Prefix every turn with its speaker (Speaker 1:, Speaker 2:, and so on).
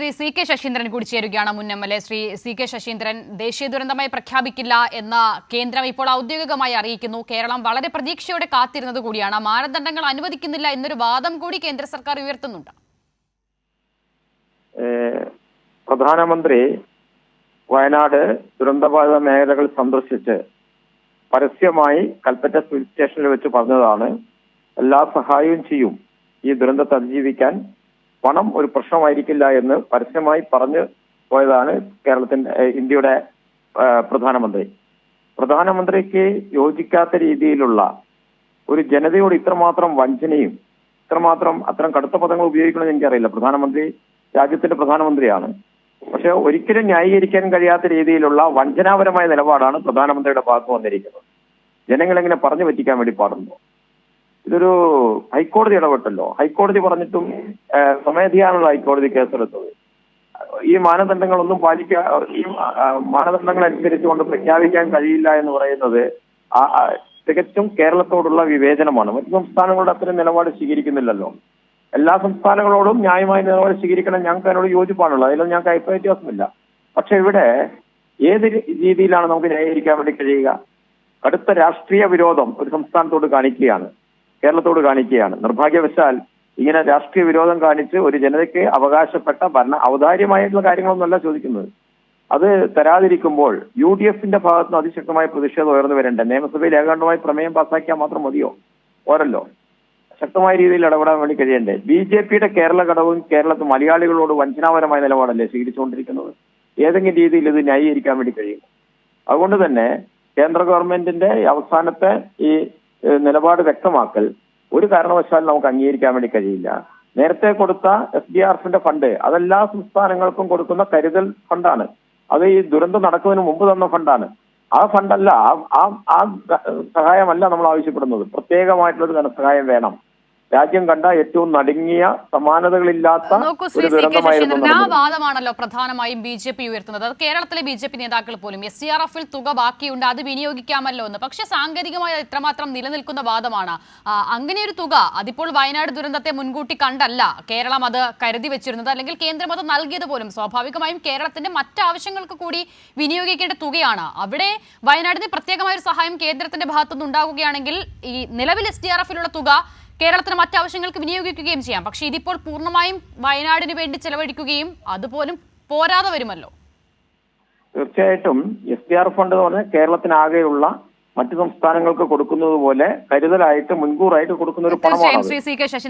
Speaker 1: Shri C K Saseendran കൂടി ചേരുകയാണ് മുൻ M L A Sri C K Saseendran ദേശീയ ദുരന്തമായി പ്രഖ്യാപിക്കില്ല എന്ന കേന്ദ്രം ഇപ്പോൾ ഔദ്യോഗികമായി അറിയിക്കുന്നു. കേരളം വളരെ പ്രതീക്ഷയോടെ കാത്തിരുന്നത് കൂടിയാണ്. മാനദണ്ഡങ്ങൾ അനുവദിക്കുന്നില്ല എന്നൊരു വാദം കൂടി കേന്ദ്ര സർക്കാർ ഉയർത്തുന്നുണ്ട്.
Speaker 2: പ്രധാനമന്ത്രി വയനാട് ദുരന്തബാധിത മേഖലകൾ സന്ദർശിച്ച് പരസ്യമായി കൽപ്പറ്റ സ്റ്റേഷനിൽ വെച്ച് പറഞ്ഞതാണ് എല്ലാ സഹായവും ചെയ്യും ഈ ദുരന്തത്തെ അതിജീവിക്കാൻ പണം ഒരു പ്രശ്നമായിരിക്കില്ല എന്ന് പരസ്യമായി പറഞ്ഞു പോയതാണ് കേരളത്തിന്റെ ഇന്ത്യയുടെ പ്രധാനമന്ത്രി. പ്രധാനമന്ത്രിക്ക് യോജിക്കാത്ത രീതിയിലുള്ള ഒരു ജനതയോട് ഇത്രമാത്രം വഞ്ചനയും ഇത്രമാത്രം അത്തരം കടുത്ത പദങ്ങൾ ഉപയോഗിക്കണമെന്ന് എനിക്കറിയില്ല. പ്രധാനമന്ത്രി രാജ്യത്തിന്റെ പ്രധാനമന്ത്രിയാണ്. പക്ഷെ ഒരിക്കലും ന്യായീകരിക്കാൻ കഴിയാത്ത രീതിയിലുള്ള വഞ്ചനാപരമായ നിലപാടാണ് പ്രധാനമന്ത്രിയുടെ ഭാഗത്ത് വന്നിരിക്കുന്നത്. ജനങ്ങളെങ്ങനെ പറഞ്ഞു പറ്റിക്കാൻ വേണ്ടി പാടുന്നു? ഇതൊരു ഹൈക്കോടതി ഇടപെട്ടല്ലോ. ഹൈക്കോടതി പറഞ്ഞിട്ടും സ്വമേധയാണല്ലോ ഹൈക്കോടതി കേസെടുത്തത്. ഈ മാനദണ്ഡങ്ങളൊന്നും പാലിക്കാ ഈ മാനദണ്ഡങ്ങൾ അനുസരിച്ചുകൊണ്ട് പ്രഖ്യാപിക്കാൻ കഴിയില്ല എന്ന് പറയുന്നത് തികച്ചും കേരളത്തോടുള്ള വിവേചനമാണ്. മറ്റു സംസ്ഥാനങ്ങളുടെ അത്തരം നിലപാട് സ്വീകരിക്കുന്നില്ലല്ലോ. എല്ലാ സംസ്ഥാനങ്ങളോടും ന്യായമായ നിലപാട് സ്വീകരിക്കണം ഞങ്ങൾക്ക് അതിനോട് യോജിപ്പാണുള്ളത്. അതിലൊന്നും ഞങ്ങൾക്ക് അഭിപ്രായ വ്യത്യാസമില്ല. പക്ഷെ ഇവിടെ ഏത് രീതിയിലാണ് നമുക്ക് ന്യായീകരിക്കാൻ വേണ്ടി കഴിയുക? കടുത്ത രാഷ്ട്രീയ വിരോധം ഒരു സംസ്ഥാനത്തോട് കാണിക്കുകയാണ്. കേരളത്തോട് കാണിക്കുകയാണ്. നിർഭാഗ്യവശാൽ ഇങ്ങനെ രാഷ്ട്രീയ വിരോധം കാണിച്ച് ഒരു ജനതയ്ക്ക് അവകാശപ്പെട്ട ഭരണ ഔദാര്യമായിട്ടുള്ള കാര്യങ്ങളൊന്നുമല്ല ചോദിക്കുന്നത്. അത് തരാതിരിക്കുമ്പോൾ യു ഡി എഫിന്റെ ഭാഗത്ത് നിന്ന് അതിശക്തമായ പ്രതിഷേധം ഉയർന്നു വരേണ്ട? നിയമസഭയിൽ ഏകാണ്ടമായി പ്രമേയം പാസാക്കിയാൽ മാത്രം മതിയോ? പോരല്ലോ. ശക്തമായ രീതിയിൽ ഇടപെടാൻ വേണ്ടി കഴിയണ്ടേ? ബി ജെ പിയുടെ കേരള ഘടകവും കേരളത്തിൽ മലയാളികളോട് വഞ്ചനാപരമായ നിലപാടല്ലേ സ്വീകരിച്ചുകൊണ്ടിരിക്കുന്നത്? ഏതെങ്കിലും രീതിയിൽ ഇത് ന്യായീകരിക്കാൻ വേണ്ടി കഴിയും. അതുകൊണ്ട് തന്നെ കേന്ദ്ര ഗവൺമെന്റിന്റെ അവസാനത്തെ ഈ നിലപാട് വ്യക്തമാക്കൽ. ഒരു കാരണവശാലും നമുക്ക് അംഗീകരിക്കാൻ വേണ്ടി കഴിയില്ല. നേരത്തെ കൊടുത്ത എസ് ഡി ആർ എഫിന്റെ ഫണ്ട് അതെല്ലാ സംസ്ഥാനങ്ങൾക്കും കൊടുക്കുന്ന കരുതൽ ഫണ്ടാണ്. അത് ഈ ദുരന്തം നടക്കുന്നതിന് മുമ്പ് തന്ന ഫണ്ടാണ്. ആ ഫണ്ടല്ല ആ- ആ സഹായമല്ല നമ്മൾ ആവശ്യപ്പെടുന്നത്. പ്രത്യേകമായിട്ടുള്ള ഒരു ധനസഹായം വേണം. രാജ്യം കണ്ട ഏറ്റവും നടുങ്ങിയ സമാനതകളില്ലാത്ത
Speaker 1: ആ വാദമാണല്ലോ പ്രധാനമായും ബി ജെ പി ഉയർത്തുന്നത്. അത് കേരളത്തിലെ ബി ജെ പി നേതാക്കൾ പോലും എസ് സി ആർ എഫിൽ തുക ബാക്കിയുണ്ട് അത് വിനിയോഗിക്കാമല്ലോ എന്ന്. പക്ഷെ സാങ്കേതികമായി ഇത്രമാത്രം നിലനിൽക്കുന്ന വാദമാണ്. അങ്ങനെ ഒരു തുക അതിപ്പോൾ വയനാട് ദുരന്തത്തെ മുൻകൂട്ടി കണ്ടല്ല. കേരളം അത് കരുതി വെച്ചിരുന്നത്. അല്ലെങ്കിൽ കേന്ദ്രം അത് നൽകിയത് പോലും സ്വാഭാവികമായും കേരളത്തിന്റെ മറ്റാവശ്യങ്ങൾക്ക് കൂടി വിനിയോഗിക്കേണ്ട തുകയാണ്. അവിടെ വയനാടിന് പ്രത്യേകമായ ഒരു സഹായം കേന്ദ്രത്തിന്റെ ഭാഗത്തുനിന്ന് ഉണ്ടാകുകയാണെങ്കിൽ ഈ നിലവിൽ എസ് ഡി ആർ എഫിലുള്ള തുക കേരളത്തിന് മറ്റ് ആവശ്യങ്ങൾക്ക് വിനിയോഗിക്കുകയും ചെയ്യാം. പക്ഷേ ഇതിപ്പോൾ പൂർണമായും വയനാടിന് വേണ്ടി ചെലവഴിക്കുകയും അതുപോലും പോരാതെ വരുമല്ലോ.
Speaker 2: തീർച്ചയായിട്ടും എസ് ഡി ആർ ഫണ്ട് എന്ന് പറഞ്ഞാൽ കേരളത്തിനാകെയുള്ള മറ്റു സംസ്ഥാനങ്ങൾക്ക് കൊടുക്കുന്നത് പോലെ കരുതലായിട്ട് മുൻകൂറായിട്ട് കൊടുക്കുന്ന ഒരു പണമാണ്
Speaker 1: ശ്രീ സി കെ ശശീന്ദ്രൻ